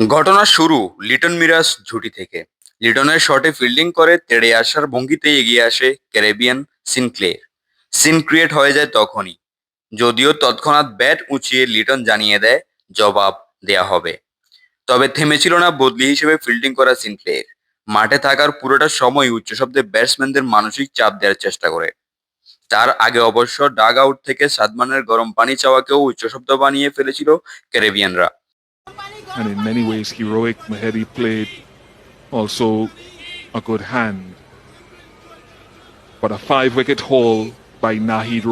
ঘটনার শুরু লিটন মিরাজ ঝুটি থেকে। লিটনের শটে ফিল্ডিং করে তেড়ে আসার ভঙ্গিতে এগিয়ে আসে ক্যারেবিয়ান সিনক্লেয়ার। সিন ক্রিয়েট হয়ে যায় তখনই। যদিও তৎক্ষণাৎ ব্যাট উঁচিয়ে লিটন জানিয়ে দেয়, জবাব দেয়া হবে। তবে থেমেছিল না বদলি হিসেবে ফিল্ডিং করা সিনক্লেয়ার। মাঠে থাকার পুরোটা সময় উচ্চ শব্দে ব্যাটসম্যানদের মানসিক চাপ দেওয়ার চেষ্টা করে। তার আগে অবশ্য ডাগ আউট থেকে সাদমানের গরম পানি চাওয়াকেও উচ্চ শব্দ বানিয়ে ফেলেছিল ক্যারেবিয়ানরা। And in many ways, heroic. Mahedi played also a good hand. But a five wicket haul by Nahid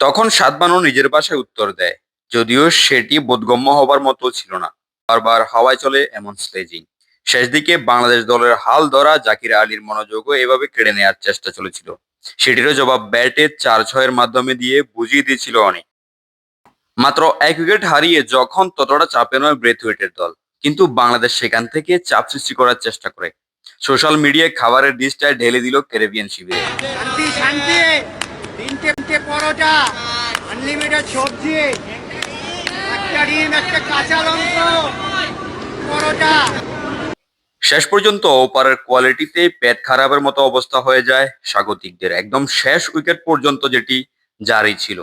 তখন সাদমানও নিজের ভাষায় উত্তর দেয়, যদিও সেটি বোধগম্য হবার মতো ছিল না বারবার হাওয়ায় চলে এমন স্লেজিং শেষ দিকে বাংলাদেশ দলের হাল ধরা জাকির আলীর মনোযোগও এভাবে কেড়ে নেওয়ার চেষ্টা চলেছিল সেটিরও জবাব ব্যাটে চার ছয়ের মাধ্যমে দিয়ে বুঝিয়ে দিয়েছিল অনেক মাত্র এক উইকেট হারিয়ে যখন ততটা চাপে নয় ব্রেথওয়েটের দল। কিন্তু বাংলাদেশ সেখান থেকে চাপ সৃষ্টি করার চেষ্টা করে। সোশ্যাল মিডিয়ায় খাবারের ডিশটায় ঢেলে দিল ক্যারেবিয়ান শিবিরে। শান্তি শান্তি! তিনটে তিনটে পরোটা আনলিমিটেড সবজি। একটা ডিম একটা কাঁচা লঙ্কা। পরোটা। শেষ পর্যন্ত ওপারের কোয়ালিটিতে পেট খারাপের মতো অবস্থা হয়ে যায় স্বাগতিকদের। একদম শেষ উইকেট পর্যন্ত যেটি জারি ছিল।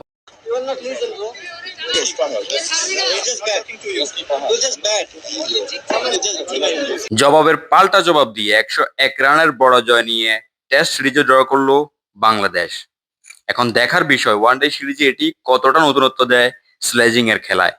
জবাবের পাল্টা জবাব দিয়ে একশো এক রানের বড় জয় নিয়ে টেস্ট সিরিজে ড্র করল বাংলাদেশ। এখন দেখার বিষয় ওয়ান ডে সিরিজে এটি কতটা নতুনত্ব দেয় স্লেজিং এর খেলায়?